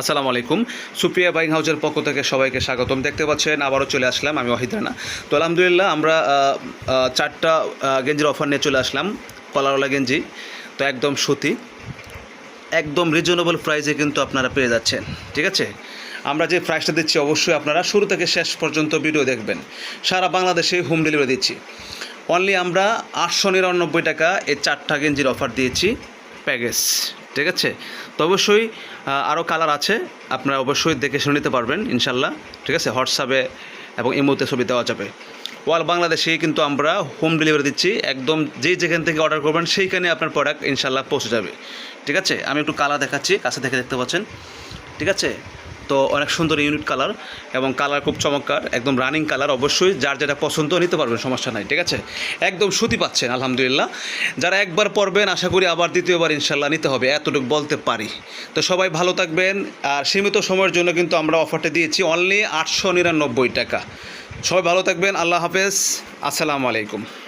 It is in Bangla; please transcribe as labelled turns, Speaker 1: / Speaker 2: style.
Speaker 1: আসসালামু আলাইকুম। সুপ্রিয়া বাইং হাউসের পক্ষ থেকে সবাইকে স্বাগতম। দেখতে পাচ্ছেন, আবারও চলে আসলাম আমি ওয়াহিদ রানা। তো আলহামদুলিল্লাহ আমরা চারটা গেঞ্জির অফার নিয়ে চলে আসলাম, কলারওয়ালা গেঞ্জি। তো একদম সুতি, একদম রিজনেবল প্রাইসে কিন্তু আপনারা পেয়ে যাচ্ছেন, ঠিক আছে? আমরা যে প্রাইসটা দিচ্ছি অবশ্যই আপনারা শুরু থেকে শেষ পর্যন্ত ভিডিও দেখবেন। সারা বাংলাদেশে হোম ডেলিভারি দিচ্ছি। অনলি আমরা আটশো নিরানব্বই টাকা এই চারটা গেঞ্জির অফার দিয়েছি প্যাকেজ ঠিক আছে? তো অবশ্যই আরও কালার আছে। আপনারা অবশ্যই দেখে শুনে নিতে পারবেন, ইনশাল্লাহ। ঠিক আছে? হোয়াটসঅ্যাপে এবং ইমোতে ছবি দেওয়া যাবে। ওয়াল বাংলাদেশে কিন্তু আমরা হোম ডেলিভারি দিচ্ছি। একদম যেই যেখান থেকে অর্ডার করবেন, সেইখানে আপনার প্রোডাক্ট ইনশাল্লাহ পৌঁছে যাবে। ঠিক আছে? আমি একটু কালার দেখাচ্ছি, কাছে থেকে দেখতে পাচ্ছেন। ঠিক আছে? তো অনেক সুন্দর ইউনিট কালার এবং কালার খুব চমৎকার, একদম রানিং কালার অবশ্যই, যার যেটা পছন্দ নিতে পারবেন, সমস্যা নাই, ঠিক আছে? একদম সুতি পাচ্ছেন, আলহামদুলিল্লাহ। যারা একবার পরবেন, আশা করি আবার দ্বিতীয়বার ইনশাল্লাহ নিতে হবে, এতটুকু বলতে পারি। তো সবাই ভালো থাকবেন, আর সীমিত সময়ের জন্য কিন্তু আমরা অফারটা দিয়েছি অনলি আটশো নিরানব্বই টাকা। সবাই ভালো থাকবেন, আল্লাহ হাফেজ, আসসালামু আলাইকুম।